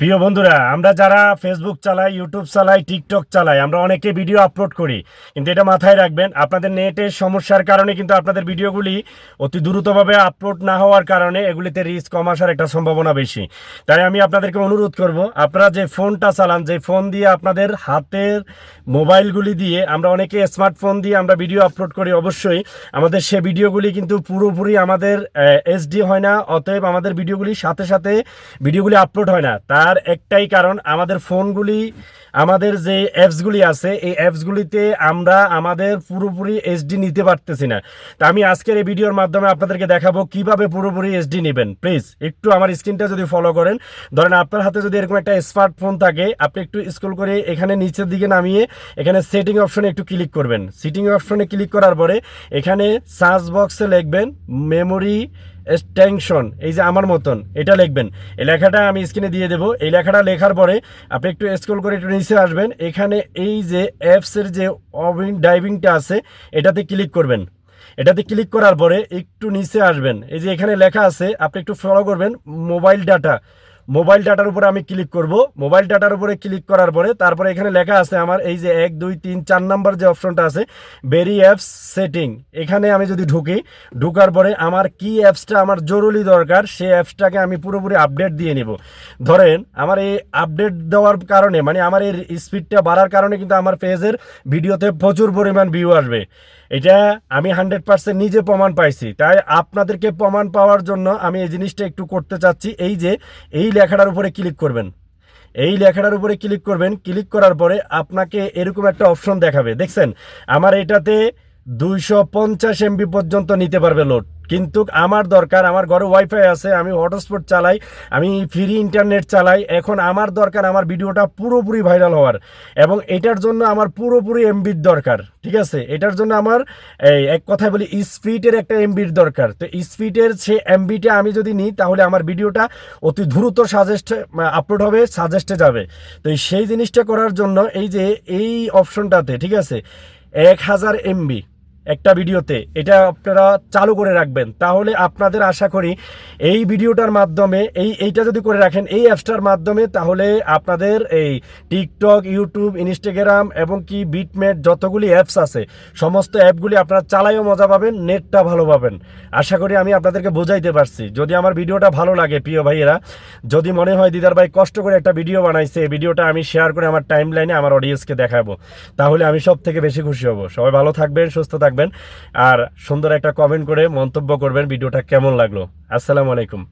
প্রিয় বন্ধুরা, আমরা যারা ফেসবুক চালাই ইউটিউব চালাই টিকটক চালাই, আমরা অনেকে ভিডিও আপলোড করি। কিন্তু এটা মাথায় রাখবেন, আপনাদের নেটের সমস্যার কারণে কিন্তু আপনাদের ভিডিওগুলি অতি দ্রুতভাবে আপলোড না হওয়ার কারণে এগুলিতে রিস্ক কম আসার একটা সম্ভাবনা বেশি। তাই আমি আপনাদেরকে অনুরোধ করব, আপনারা যে ফোনটা চালান, যে ফোন দিয়ে আপনাদের হাতের মোবাইলগুলি দিয়ে আমরা অনেকে স্মার্টফোন দিয়ে আমরা ভিডিও আপলোড করি, অবশ্যই আমাদের সে ভিডিওগুলি কিন্তু পুরোপুরি আমাদের এইচডি হয় না, অতএব আমাদের ভিডিওগুলির সাথে সাথে ভিডিওগুলি আপলোড হয় না। তার একটাই কারণ, আমাদের ফোনগুলি, আমাদের যে অ্যাপসগুলি আছে, এই অ্যাপসগুলিতে আমরা আমাদের পুরোপুরি এইচডি নিতে পারতেছি না। তা আমি আজকের এই ভিডিওর মাধ্যমে আপনাদেরকে দেখাবো কীভাবে পুরোপুরি এইচডি নেবেন। প্লিজ, একটু আমার স্ক্রিনটা যদি ফলো করেন, ধরেন আপনার হাতে যদি এরকম একটা স্মার্টফোন থাকে, আপনি একটু স্ক্রল করে এখানে নিচের দিকে নামিয়ে এখানে সেটিং অপশনে একটু ক্লিক করবেন। সেটিং অপশনে ক্লিক করার পরে এখানে সার্চ বক্সে লিখবেন মেমোরি এক্সটেনশন এই যে আমার মতন, এটা লিখবেন। এই লেখাটা আমি স্ক্রিনে দিয়ে দেবো। এই লেখাটা লেখার পরে আপনি একটু স্ক্রল করে একটু নিচে আসবেন। এখানে এই যে অ্যাপসের যে অবিন ডাইভিংটা আছে, এটাতে ক্লিক করবেন। এটাতে ক্লিক করার পরে একটু নিচে আসবেন। এই যে এখানে লেখা আছে, আপনি একটু ফলো করবেন। মোবাইল ডাটা মোবাইল ডাটার উপরে আমি ক্লিক করব। মোবাইল ডাটার উপরে ক্লিক করার পরে তারপরে এখানে লেখা আছে আমার এই যে এক, দুই, তিন, চার নাম্বার যে অপশনটা আছে বেরি অ্যাপস সেটিং এখানে আমি যদি ঢুকি, ঢুকার পরে আমার কি অ্যাপসটা আমার জরুরি দরকার সেই অ্যাপসটাকে আমি পুরোপুরি আপডেট দিয়ে নিব। ধরেন, আমার এই আপডেট দেওয়ার কারণে মানে আমার এই স্পিডটা বাড়ার কারণে কিন্তু আমার পেজের ভিডিওতে প্রচুর পরিমাণ ভিউ আসবে। এটা আমি হান্ড্রেড পার্সেন্ট নিজে প্রমাণ পাইছি। তাই আপনাদেরকে প্রমাণ পাওয়ার জন্য আমি এই জিনিসটা একটু করতে চাচ্ছি। এই যে, এই লেখাটার উপরে ক্লিক করবেন। এই লেখাটার উপরে ক্লিক করবেন। ক্লিক করার পরে আপনাকে এরকম একটা অপশন দেখাবে। দেখছেন? আমার এটাতে দুইশো পঞ্চাশ এমবি পর্যন্ত নিতে পারবে লোড। কিন্তু আমার দরকার, আমার ঘরে ওয়াইফাই আছে, আমি হটস্পট চালাই, আমি ফ্রি ইন্টারনেট চালাই, এখন আমার দরকার, আমার ভিডিওটা পুরোপুরি ভাইরাল হওয়ার। এবং এটার জন্য আমার পুরোপুরি এমবির দরকার, ঠিক আছে? এটার জন্য আমার, এই, এক কথায় বলি স্পিডের একটা এমবির দরকার। তো স্পিডের সে এমবিটা আমি যদি নিই, তাহলে আমার ভিডিওটা অতি দ্রুত সাজেস্ট আপলোড হবে সাজেস্টে যাবে। তো সেই জিনিসটা করার জন্য এই যে, এই অপশনটাতে ঠিক আছে? এক হাজার এমবি। একটা ভিডিওতে, এটা আপনারা চালু করে রাখবেন। তাহলে আপনাদের আশা করি এই ভিডিওটার মাধ্যমে, এই, এইটা যদি করে রাখেন, এই অ্যাপসটার মাধ্যমে, তাহলে আপনাদের এই টিকটক, ইউটিউব, ইনস্টাগ্রাম এবং কি বিটমেট যতগুলি অ্যাপস আছে, সমস্ত অ্যাপগুলি আপনারা চালাইও মজা পাবেন, নেটটা ভালো পাবেন। আশা করি আমি আপনাদেরকে বোঝাইতে পারছি। যদি আমার ভিডিওটা ভালো লাগে, প্রিয় ভাইয়েরা, যদি মনে হয় দিদার ভাই কষ্ট করে একটা ভিডিও বানাইছে, এই ভিডিওটা আমি শেয়ার করে আমার টাইম লাইনে আমার অডিয়েন্সকে দেখাবো, তাহলে আমি সব থেকে বেশি খুশি হব। সবাই ভালো থাকবেন, সুস্থ থাকবেন। আর সুন্দর একটা কমেন্ট করে মন্তব্য করবেন। ভিডিওটা কেমন লাগল? আসসালামু আলাইকুম।